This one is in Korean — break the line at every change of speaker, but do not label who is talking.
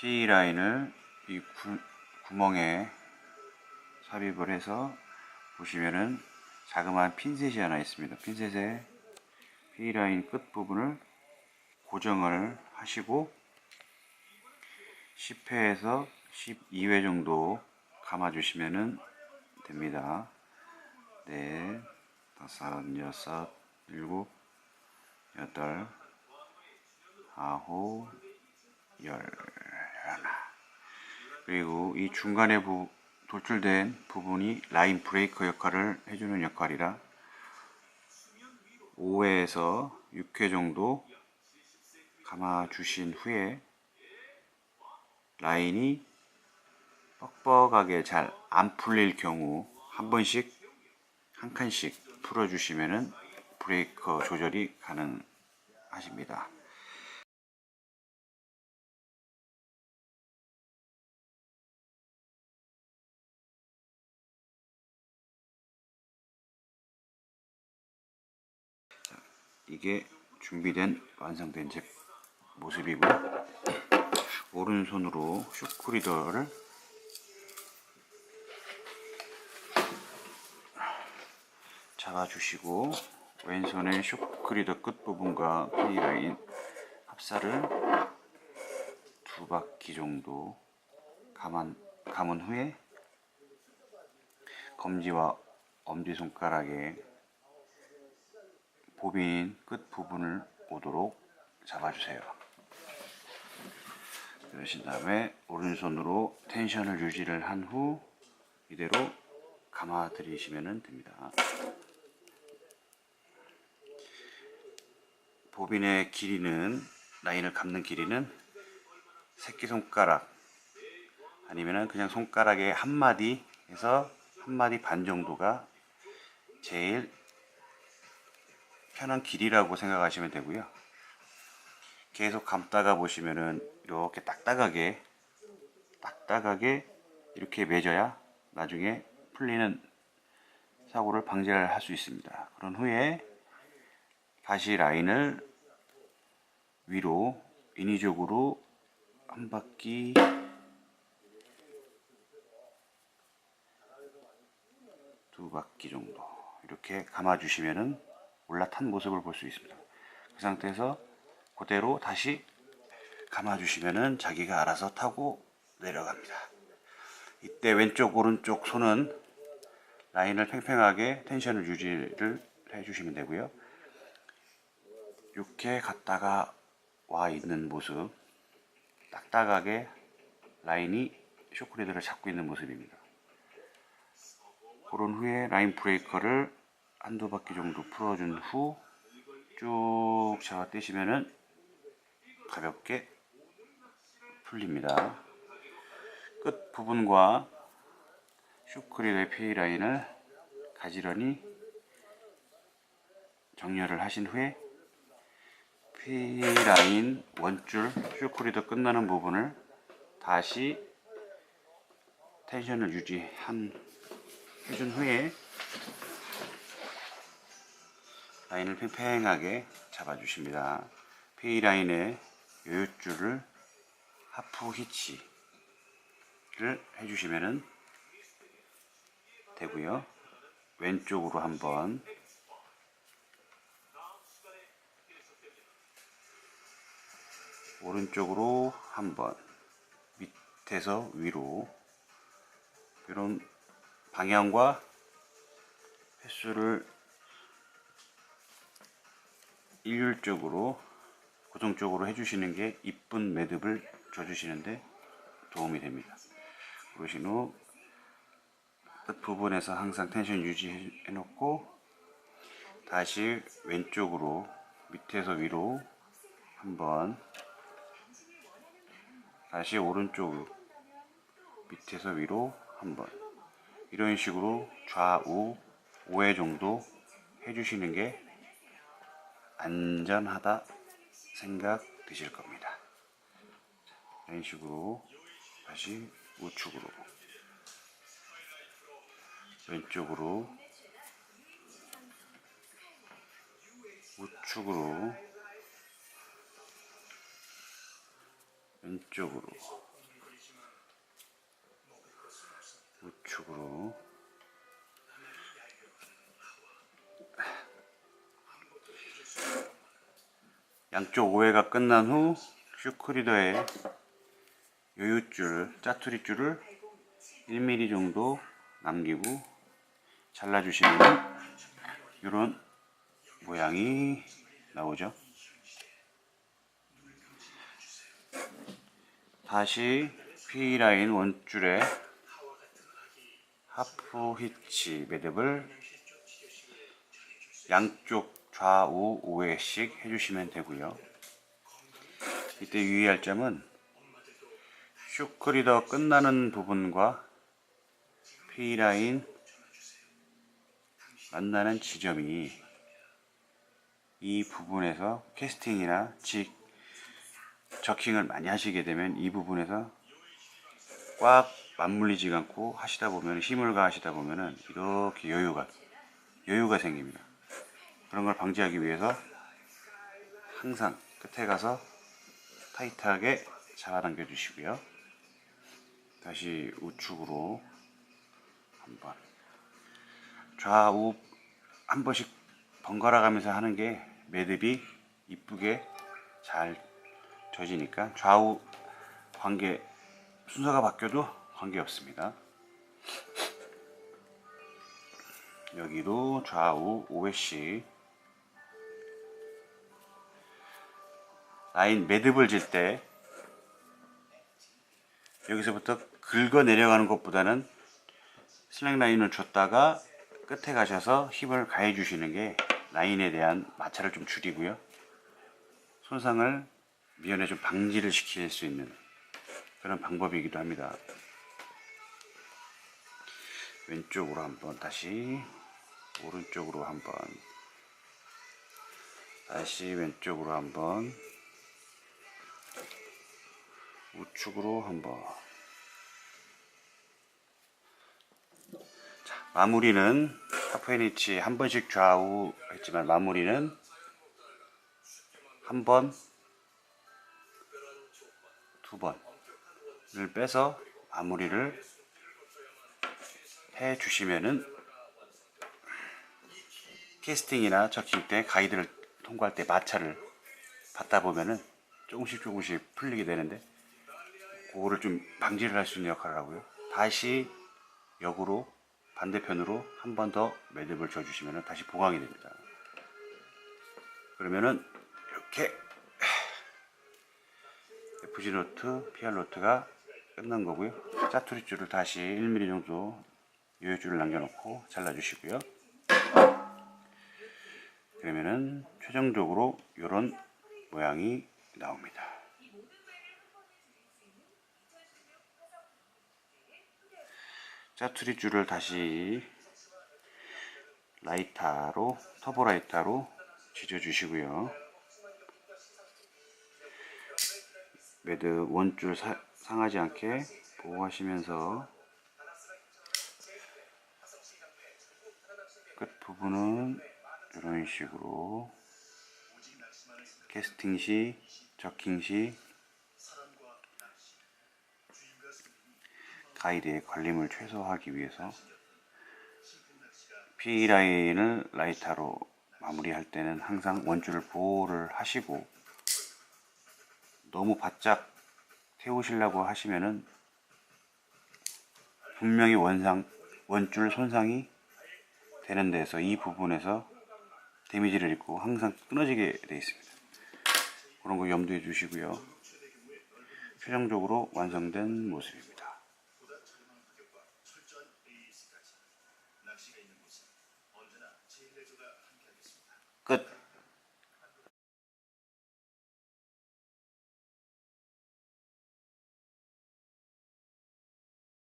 P 라인을 이 구, 구멍에 삽입을 해서 보시면은 자그마한 핀셋이 하나 있습니다. 핀셋에 P 라인 끝 부분을 고정을 하시고 10회에서 12회 정도 감아 주시면은 됩니다. 네, 다섯, 여섯, 일곱, 여덟, 아홉, 열. 그리고 이 중간에 부, 돌출된 부분이 라인 브레이커 역할을 해주는 역할이라 5회에서 6회 정도 감아 주신 후에 라인이 뻑뻑하게 잘 안 풀릴 경우 한 번씩 한 칸씩 풀어주시면은 브레이커 조절이 가능하십니다. 이게 준비된 완성된 제 모습이고 오른손으로 슈크리더를 잡아주시고 왼손에 쇼크리더 끝부분과 P라인 합사를 두 바퀴 정도 감안, 감은 후에 검지와 엄지손가락에 보빈 끝 부분을 오도록 잡아주세요. 그러신 다음에 오른손으로 텐션을 유지를 한 후 이대로 감아 들이시면 됩니다. 보빈의 길이는 라인을 감는 길이는 새끼손가락 아니면은 그냥 손가락의 한 마디에서 한 마디 반 정도가 제일 편한 길이라고 생각하시면 되고요. 계속 감다가 보시면은 이렇게 딱딱하게 딱딱하게 이렇게 맺어야 나중에 풀리는 사고를 방지를 할 수 있습니다. 그런 후에 다시 라인을 위로 인위적으로 한 바퀴 두 바퀴 정도 이렇게 감아 주시면은 올라탄 모습을 볼 수 있습니다. 그 상태에서 그대로 다시 감아 주시면은 자기가 알아서 타고 내려갑니다. 이때 왼쪽 오른쪽 손은 라인을 팽팽하게 텐션을 유지를 해 주시면 되고요. 이렇게 갔다가 와 있는 모습 딱딱하게 라인이 쇼크리드를 잡고 있는 모습입니다. 그런 후에 라인 브레이커를 한두 바퀴 정도 풀어준 후 쭉 잡아 떼시면은 가볍게 풀립니다. 끝 부분과 쇼크리드의 피이 라인을 가지런히 정렬을 하신 후에 피 라인 원줄 쇼크리드 끝나는 부분을 다시 텐션을 유지한 해준 후에 라인을 팽팽하게 잡아주십니다. 피 라인의 요요줄을 하프 히치를 해주시면 되고요. 왼쪽으로 한번 오른쪽으로 한번 밑에서 위로 이런 방향과 횟수를 일률적으로 고정적으로 해주시는 게 이쁜 매듭을 줘주시는데 도움이 됩니다. 그러신 후 끝 부분에서 항상 텐션 유지해 놓고 다시 왼쪽으로 밑에서 위로 한번 다시 오른쪽 밑에서 위로 한번 이런 식으로 좌우 5회 정도 해주시는 게 안전하다 생각되실 겁니다. 이런 식으로 다시 우측으로 왼쪽으로 우측으로 왼쪽으로 우측으로 양쪽 오해가 끝난 후 슈크리더에 요요줄, 짜투리 줄을 1mm 정도 남기고 잘라주시면 이런 모양이 나오죠. 다시 P라인 원줄에 하프 히치 매듭을 양쪽 좌우 5회씩 해주시면 되고요. 이때 유의할 점은 쇼크리더 끝나는 부분과 P라인 만나는 지점이 이 부분에서 캐스팅이나 직 저킹을 많이 하시게 되면 이 부분에서 꽉 맞물리지 않고 하시다 보면 힘을 가하시다 보면은 이렇게 여유가 여유가 생깁니다. 그런 걸 방지하기 위해서 항상 끝에 가서 타이트하게 잡아당겨 주시고요. 다시 우측으로 한번 좌우 한 번씩 번갈아 가면서 하는 게 매듭이 이쁘게 잘 젖으니까 좌우 관계 순서가 바뀌어도 관계없습니다. 여기도 좌우 5회씩 라인 매듭을 질 때 여기서부터 긁어 내려가는 것보다는 슬랙 라인을 줬다가 끝에 가셔서 힘을 가해 주시는 게 라인에 대한 마찰을 좀 줄이고요. 손상을 미연에 좀 방지를 시킬 수 있는 그런 방법이기도 합니다. 왼쪽으로 한번 다시 오른쪽으로 한번 다시 왼쪽으로 한번 우측으로 한번. 자, 마무리는 하프애니치 한 번씩 좌우 했지만 마무리는 한 번, 두 번을 빼서 마무리를 해 주시면은 캐스팅이나 적힐 때 가이드를 통과할 때 마찰을 받다 보면은 조금씩 조금씩 풀리게 되는데 그거를 좀 방지를 할 수 있는 역할을 하고요. 다시 역으로 반대편으로 한 번 더 매듭을 줘 주시면은 다시 보강이 됩니다. 그러면은 이렇게 FG 노트, PR 노트가 끝난 거고요. 짜투리 줄을 다시 1mm 정도 요요 줄을 남겨놓고 잘라주시고요. 그러면은 최종적으로 이런 모양이 나옵니다. 짜투리 줄을 다시 라이터로 터보 라이터로 지져 주시고요. 매듭 원줄 사- 상하지 않게 보호하시면서 끝 부분은 이런 식으로 캐스팅 시, 저킹 시 가이드의 걸림을 최소화하기 위해서 P 라인을 라이터로 마무리할 때는 항상 원줄을 보호를 하시고 너무 바짝 태우시려고 하시면은 분명히 원상 원줄 손상이 되는 데서 이 부분에서 데미지를 입고 항상 끊어지게 되어 있습니다. 그런 거 염두해 주시고요. 최종적으로 완성된 모습입니다.